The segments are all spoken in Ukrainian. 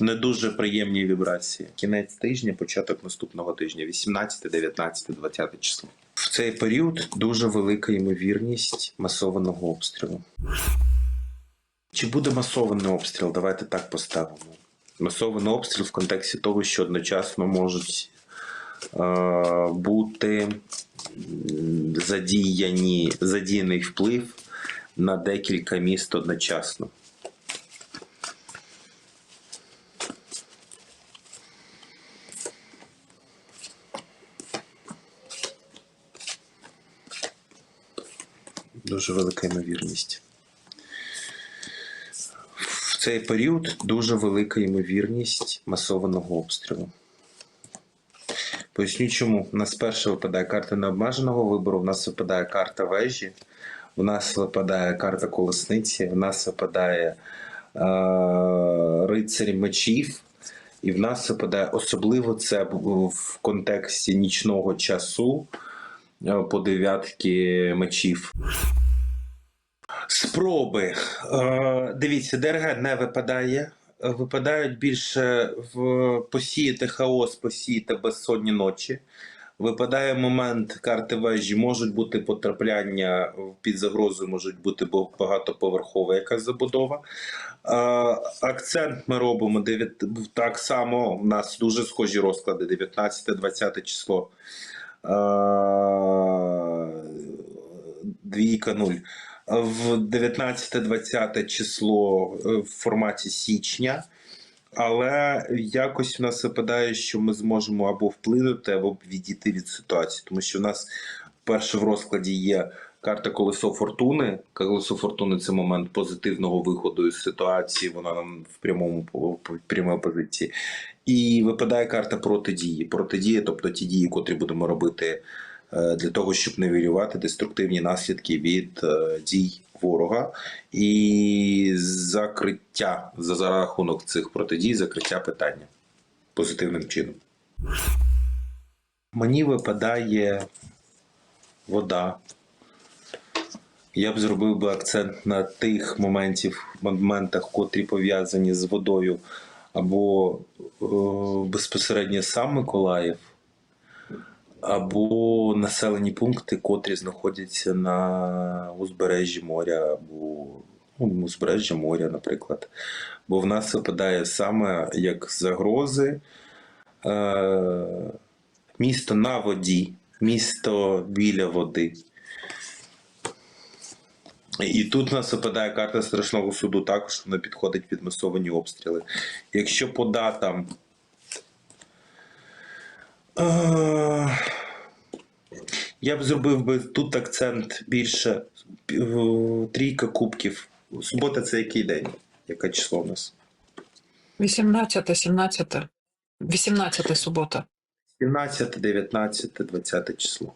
не дуже приємні вібрації. Кінець тижня, початок наступного тижня, 18, 19, 20 число. В цей період дуже велика ймовірність масованого обстрілу. Чи буде масований обстріл? Давайте так поставимо. Масований обстріл в контексті того, що одночасно можуть е, бути задіяні, задіяний вплив на декілька міст одночасно. Дуже велика ймовірність. В цей період дуже велика ймовірність масованого обстрілу. Поясню чому. У нас перше випадає карта необмеженого вибору, в нас випадає карта вежі, в нас випадає карта колесниці, в нас випадає е- рицарі мечів, і в нас випадає особливо це в контексті нічного часу по дев'ятки мечів. Спроби. Е, дивіться, ДРГ не випадає. Випадають більше в посіяти хаос, посіяти безсонні ночі. Випадає момент карти вежі, можуть бути потрапляння під загрозою, можуть бути багатоповерхова якась забудова. Е, акцент ми робимо так само. У нас дуже схожі розклади: 19-20 число. Е, Двійка нуль в 19-20 число е, в форматі січня, але якось в нас випадає, що ми зможемо або вплинути, або відійти від ситуації, тому що в нас перше в розкладі є. Карта колесо фортуни. Колесо фортуни це момент позитивного виходу із ситуації. Вона нам в прямому по- прямій опозиції. І випадає карта протидії. Протидія, тобто ті дії, котрі будемо робити е, для того, щоб нивелювати деструктивні наслідки від е, дій ворога і закриття за, за рахунок цих протидій, закриття питання позитивним чином. Мені випадає вода. Я б зробив би акцент на тих моментів, моментах, котрі пов'язані з водою, або е, безпосередньо сам Миколаїв, або населені пункти, котрі знаходяться на узбережжі моря, або ну, узбережжя моря, наприклад. Бо в нас випадає саме як загрози е, місто на воді, місто біля води. І тут нас випадає карта страшного суду, також вона підходить під масовані обстріли. Якщо по датам. Е, Я б зробив би тут акцент більше е, трійка кубків. Субота це який день? Яке число у нас? 18, 17, 18 субота. 17, 19, 20 число.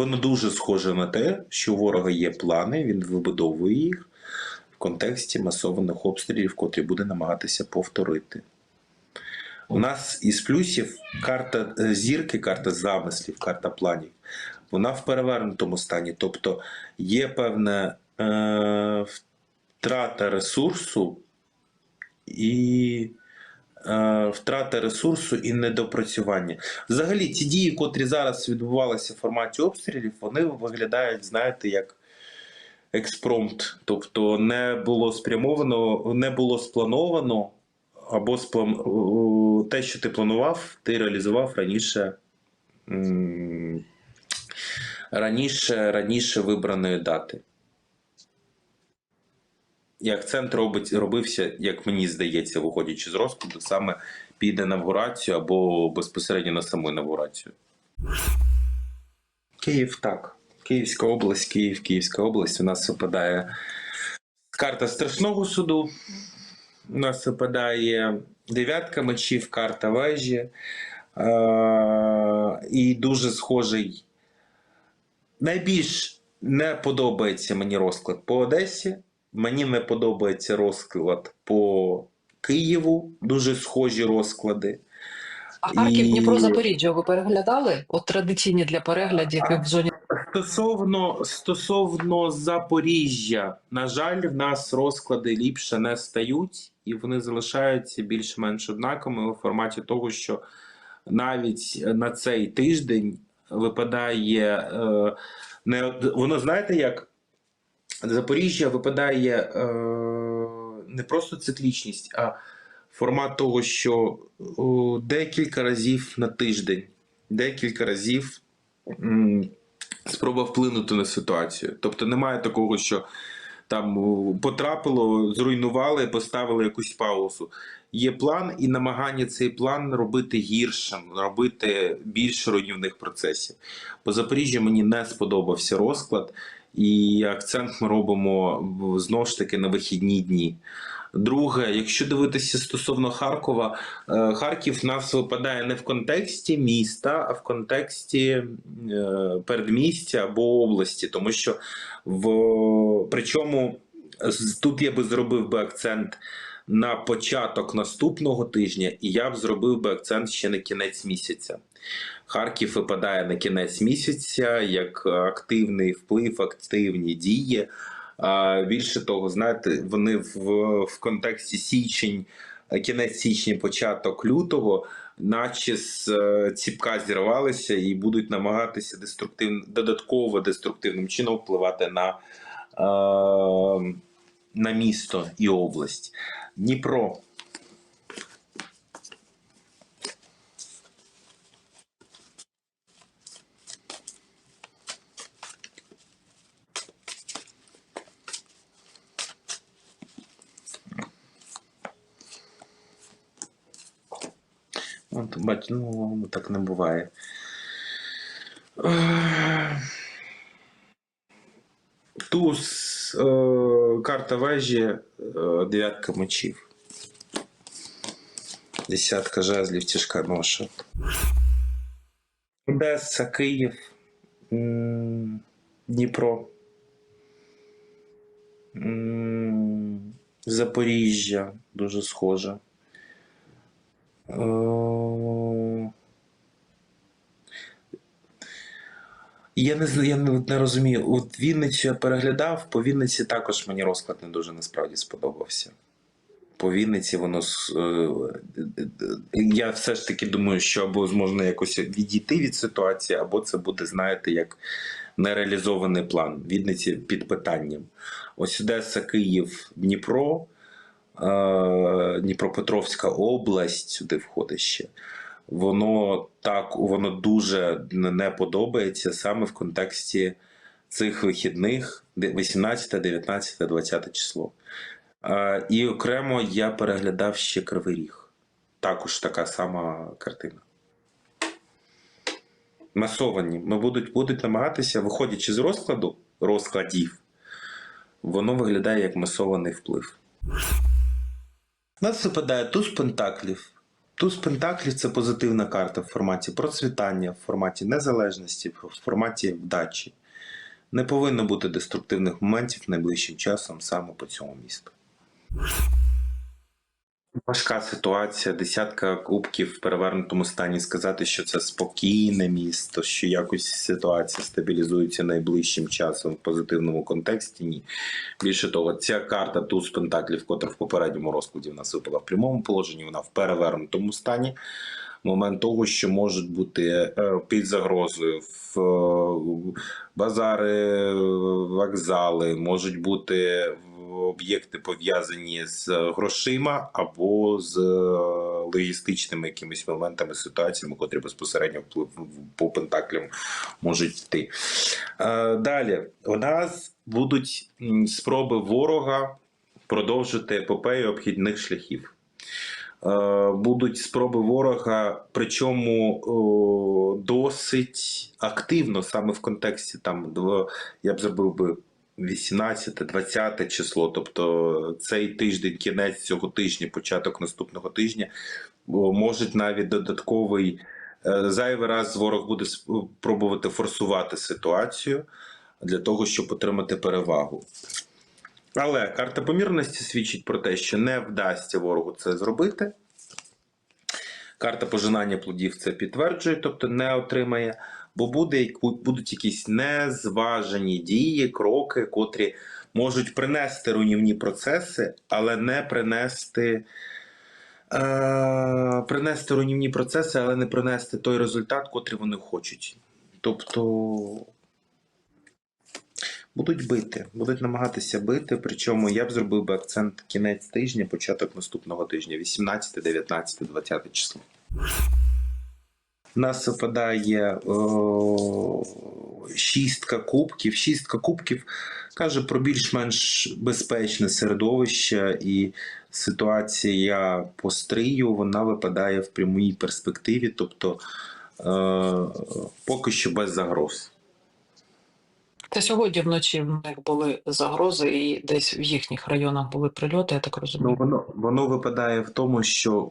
Воно дуже схоже на те, що у ворога є плани, він вибудовує їх в контексті масованих обстрілів, котрі буде намагатися повторити. У нас із плюсів карта е, зірки, карта замислів, карта планів. Вона в перевернутому стані. Тобто є певна е, втрата ресурсу і втрата ресурсу і недопрацювання. Взагалі, ті дії, котрі зараз відбувалися в форматі обстрілів, вони виглядають, знаєте, як експромт. Тобто не було спрямовано, не було сплановано, або сплан... те, що ти планував, ти реалізував раніше. Раніше, раніше вибраної дати. І акцент робить, робився, як мені здається, виходячи з розкладу, саме під інавгурацію або безпосередньо на саму інавгурацію. Київ так. Київська область, Київ, Київська область. У нас випадає карта страшного суду. У нас випадає дев'ятка мечів, карта вежі. Е- і дуже схожий. Найбільш не подобається мені розклад по Одесі. Мені не подобається розклад по Києву. Дуже схожі розклади. А Харків, І- Дніпро, Запоріжжя ви переглядали? От традиційні для переглядів в зоні Стосовно, стосовно Запоріжжя, на жаль, в нас розклади ліпше не стають, і вони залишаються більш-менш однаковими у форматі того, що навіть на цей тиждень випадає е, не воно знаєте як Запоріжжя випадає е, не просто циклічність, а формат того, що декілька разів на тиждень, декілька разів спроба вплинути на ситуацію. Тобто немає такого, що там потрапило, зруйнували, поставили якусь паузу. Є план і намагання цей план робити гіршим, робити більш руйнівних процесів. По Запоріжжю мені не сподобався розклад, і акцент ми робимо знову ж таки на вихідні дні. Друге, якщо дивитися стосовно Харкова, е, Харків в нас випадає не в контексті міста, а в контексті е, передмістя або області, тому що в причому тут я би зробив би акцент на початок наступного тижня, і я б зробив би акцент ще на кінець місяця. Харків випадає на кінець місяця як активний вплив, активні дії. Більше того, знаєте, вони в, в контексті січень, кінець січня, початок лютого, наче з е, ціпка зірвалися і будуть намагатися деструктив, додатково деструктивним чином впливати на, е, на місто і область. Дніпро. От, бач, ну так не буває. Туз, е, карта вежі, е, дев'ятка мечів. Десятка жезлів, тяжка ноша. Одеса, Київ, Дніпро. Запоріжжя дуже схоже. Я не я не, розумію. От Вінницю я переглядав, по Вінниці також мені розклад не дуже насправді сподобався. По Вінниці воно е, е, я все ж таки думаю, що або можна якось відійти від ситуації, або це буде, знаєте, як нереалізований план. Вінниці під питанням. Ось Одеса, Київ, Дніпро, е, Дніпропетровська область сюди входить ще. Воно так, воно дуже не подобається саме в контексті цих вихідних 18, 19, 20 число. І окремо я переглядав ще Кривий Ріг. Також така сама картина. Масовані. Ми будуть, будуть намагатися, виходячи з розкладу, розкладів, воно виглядає як масований вплив. Нас випадає туз пентаклів. Туз пентаклів це позитивна карта в форматі процвітання, в форматі незалежності, в форматі вдачі. Не повинно бути деструктивних моментів найближчим часом саме по цьому місту. Важка ситуація, десятка кубків в перевернутому стані. Сказати, що це спокійне місто, що якось ситуація стабілізується найближчим часом в позитивному контексті. Ні. Більше того, ця карта туз пентаклів, котра в попередньому розкладі в нас випала в прямому положенні, вона в перевернутому стані. Момент того, що можуть бути е, під загрозою в е, базари, вокзали, можуть бути об'єкти пов'язані з грошима або з е, логістичними якимись моментами, ситуаціями, котрі безпосередньо по пентаклям можуть йти. Е, Далі у нас будуть спроби ворога продовжити епопею обхідних шляхів. Е, Будуть спроби ворога, причому досить активно, саме в контексті там, я б зробив би 18-20 число, тобто цей тиждень, кінець цього тижня, початок наступного тижня, можуть навіть додатковий е, зайвий раз ворог буде пробувати форсувати ситуацію для того, щоб отримати перевагу. Але карта помірності свідчить про те, що не вдасться ворогу це зробити. Карта пожинання плодів це підтверджує, тобто не отримає. Бо буде, будуть якісь незважені дії, кроки, котрі можуть принести руйнівні процеси, але не принести. Е, принести руйнівні процеси, але не принести той результат, котрий вони хочуть. Тобто будуть бити, будуть намагатися бити. Причому я б зробив би акцент кінець тижня, початок наступного тижня, 18, 19, 20 число. У нас випадає о, шістка кубків. Шістка кубків каже про більш-менш безпечне середовище, і ситуація по стрию вона випадає в прямій перспективі, тобто е, поки що без загроз. Та сьогодні вночі в них були загрози, і десь в їхніх районах були прильоти, я так Ну, розумію. воно, воно випадає в тому, що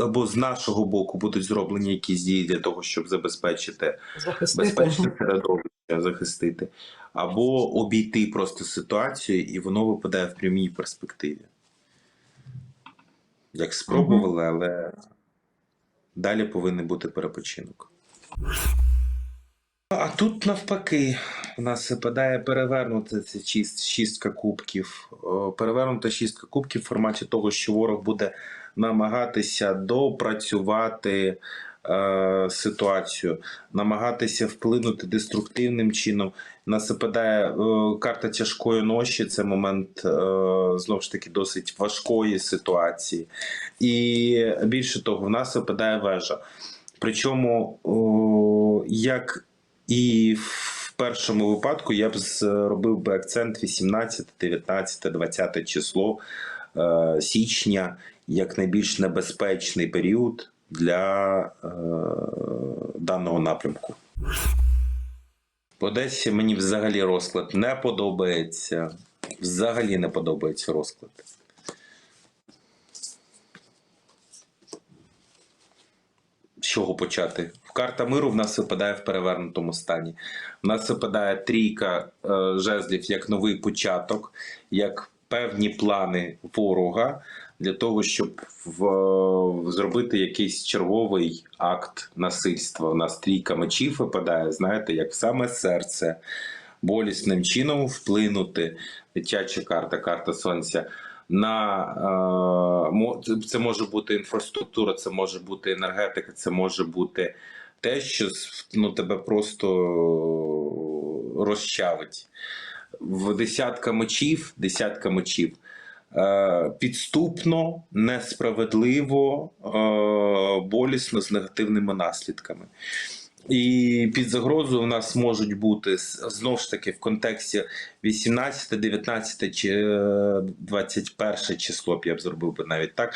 або з нашого боку будуть зроблені якісь дії для того, щоб забезпечити Захистити. безпечне середовище, захистити, або обійти просто ситуацію, і воно випадає в прямій перспективі. Як спробували, але далі повинен бути перепочинок. А тут навпаки, у нас випадає перевернута ця шістка кубків. Перевернута шістка кубків в форматі того, що ворог буде намагатися допрацювати е, ситуацію, намагатися вплинути деструктивним чином. У нас випадає е, карта тяжкої ночі, це момент е, знову ж таки досить важкої ситуації. І більше того, в нас випадає вежа. Причому, о, як і в першому випадку, я б зробив би акцент 18, 19, 20 число е, січня як найбільш небезпечний період для е, даного напрямку. В Одесі мені взагалі розклад не подобається. Взагалі не подобається розклад. Чого почати? Карта миру в нас випадає в перевернутому стані. У нас випадає трійка е, жезлів як новий початок, як певні плани ворога для того, щоб в, зробити якийсь черговий акт насильства. У нас трійка мечів випадає, знаєте, як саме серце, болісним чином вплинути. Дитяча карта, карта сонця. На е, це може бути інфраструктура, це може бути енергетика, це може бути те, що ну, тебе просто розчавить. В десятка мечів, десятка мечів. Е, підступно, несправедливо, е, болісно з негативними наслідками. І під загрозою у нас можуть бути знову ж таки в контексті 18, 19 чи е, 21 число, б я б зробив би навіть так.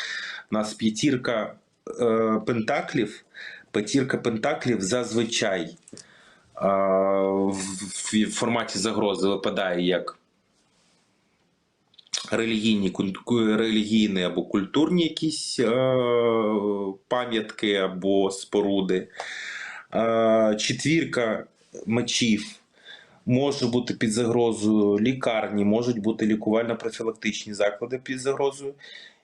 У нас п'ятірка е, пентаклів. П'ятірка пентаклів зазвичай е, в, в форматі загрози випадає як релігійні, релігійні або культурні якісь е, пам'ятки або споруди. Четвірка мечів може бути під загрозою лікарні, можуть бути лікувально-профілактичні заклади під загрозою.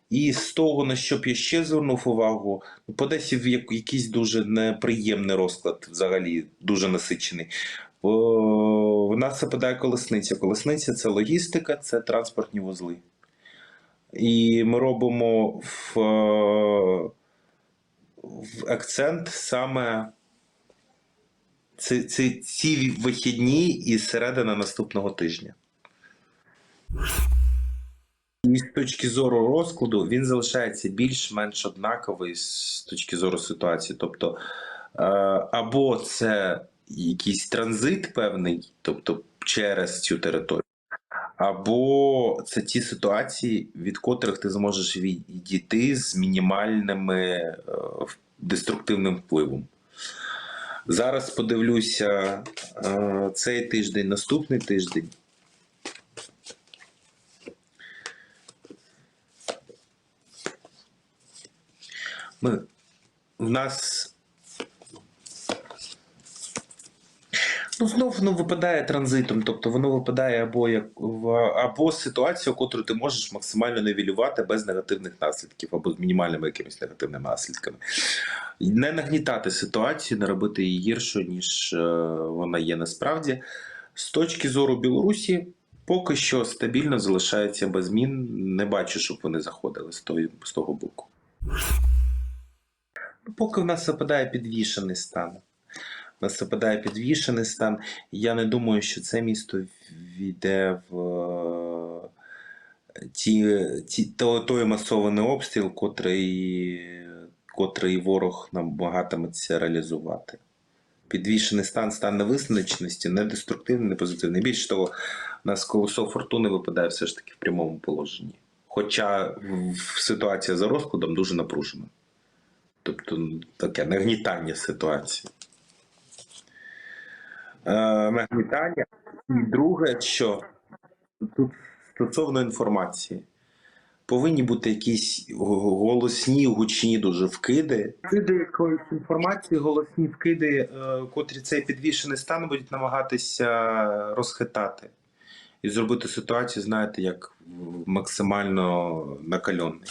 І з того, на що б я ще звернув увагу, по Одесі якийсь дуже неприємний розклад, взагалі дуже насичений. В нас випадає колесниця. Колесниця це логістика, це транспортні вузли. І ми робимо в, в акцент саме ці, ці, ці вихідні і середина наступного тижня. І з точки зору розкладу він залишається більш-менш однаковий з точки зору ситуації. Тобто, е, або це якийсь транзит певний, тобто через цю територію, або це ті ситуації, від котрих ти зможеш відійти з мінімальними е, деструктивним впливом. Зараз подивлюся е, цей тиждень, наступний тиждень. Ми, в нас. Ну, знов воно випадає транзитом, тобто воно випадає або як або ситуацію, яку ти можеш максимально нивелювати без негативних наслідків, або з мінімальними якимись негативними наслідками. Не нагнітати ситуацію, не робити її гіршою, ніж е, вона є насправді. З точки зору Білорусі, поки що стабільно залишається без змін. Не бачу, щоб вони заходили з, тої, з того боку. Поки в нас випадає підвішений стан. У нас випадає підвішений стан. Я не думаю, що це місто війде в е, ті, ті, той масований обстріл, котрий, котрий ворог намагатиметься реалізувати. Підвішений стан, стан невизначеності, не деструктивний, не позитивний. Більше того, у нас колесо фортуни випадає все ж таки в прямому положенні. Хоча ситуація за розкладом дуже напружена. Тобто ну, таке нагнітання ситуації. Е, нагнітання. І друге, що тут стосовно інформації. Повинні бути якісь голосні, гучні дуже вкиди. Вкиди якоїсь інформації, голосні вкиди, е, котрі цей підвішений стан будуть намагатися розхитати і зробити ситуацію, знаєте, як максимально накальонний.